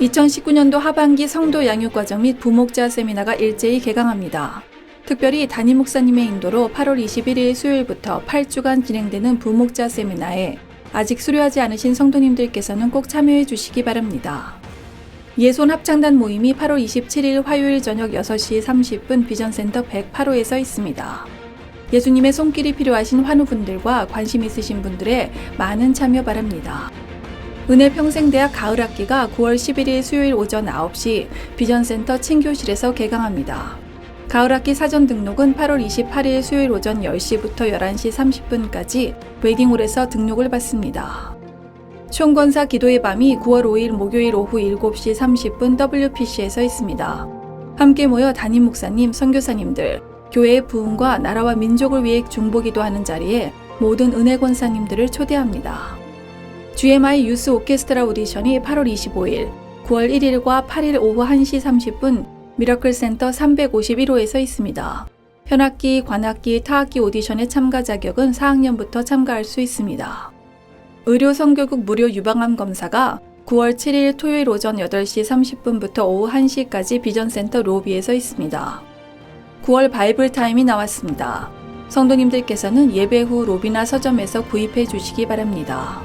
2019년도 하반기 성도 양육 과정 및 부목자 세미나가 일제히 개강합니다. 특별히 담임 목사님의 인도로 8월 21일 수요일부터 8주간 진행되는 부목자 세미나에 아직 수료하지 않으신 성도님들께서는 꼭 참여해 주시기 바랍니다. 예손 합창단 모임이 8월 27일 화요일 저녁 6시 30분 비전센터 108호에서 있습니다. 예수님의 손길이 필요하신 환우분들과 관심 있으신 분들의 많은 참여 바랍니다. 은혜 평생대학 가을 학기가 9월 11일 수요일 오전 9시 비전센터 친교실에서 개강합니다. 가을 학기 사전 등록은 8월 28일 수요일 오전 10시부터 11시 30분까지 웨딩홀에서 등록을 받습니다. 총권사 기도의 밤이 9월 5일 목요일 오후 7시 30분 WPC에서 있습니다. 함께 모여 담임 목사님, 선교사님들, 교회의 부흥과 나라와 민족을 위해 중보기도 하는 자리에 모든 은혜 권사님들을 초대합니다. GMI 유스 오케스트라 오디션이 8월 25일, 9월 1일과 8일 오후 1시 30분 미라클 센터 351호에서 있습니다. 현악기, 관악기, 타악기 오디션의 참가 자격은 4학년부터 참가할 수 있습니다. 의료 성교국 무료 유방암 검사가 9월 7일 토요일 오전 8시 30분부터 오후 1시까지 비전센터 로비에서 있습니다. 9월 바이블 타임이 나왔습니다. 성도님들께서는 예배 후 로비나 서점에서 구입해 주시기 바랍니다.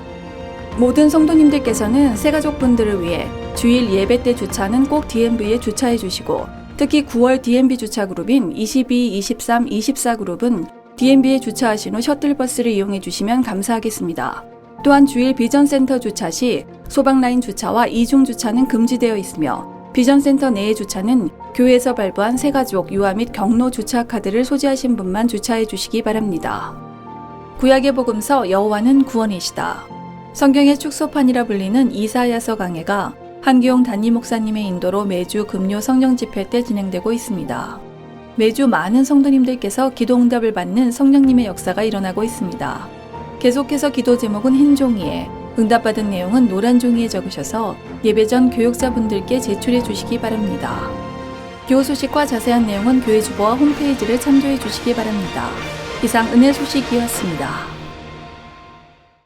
모든 성도님들께서는 새가족분들을 위해 주일 예배 때 주차는 꼭 DMV에 주차해 주시고 특히 9월 DMV 주차 그룹인 22, 23, 24 그룹은 DMV에 주차하신 후 셔틀버스를 이용해 주시면 감사하겠습니다. 또한 주일 비전센터 주차 시 소방라인 주차와 이중 주차는 금지되어 있으며 비전센터 내의 주차는 교회에서 발부한 새가족, 유아 및 경로 주차 카드를 소지하신 분만 주차해 주시기 바랍니다. 구약의 복음서 여호와는 구원이시다. 성경의 축소판이라 불리는 이사야서 강해가 한기용 담임 목사님의 인도로 매주 금요 성령 집회 때 진행되고 있습니다. 매주 많은 성도님들께서 기도 응답을 받는 성령님의 역사가 일어나고 있습니다. 계속해서 기도 제목은 흰 종이에, 응답받은 내용은 노란 종이에 적으셔서 예배 전 교육자분들께 제출해 주시기 바랍니다. 교우 소식과 자세한 내용은 교회 주보와 홈페이지를 참조해 주시기 바랍니다. 이상 은혜 소식이었습니다.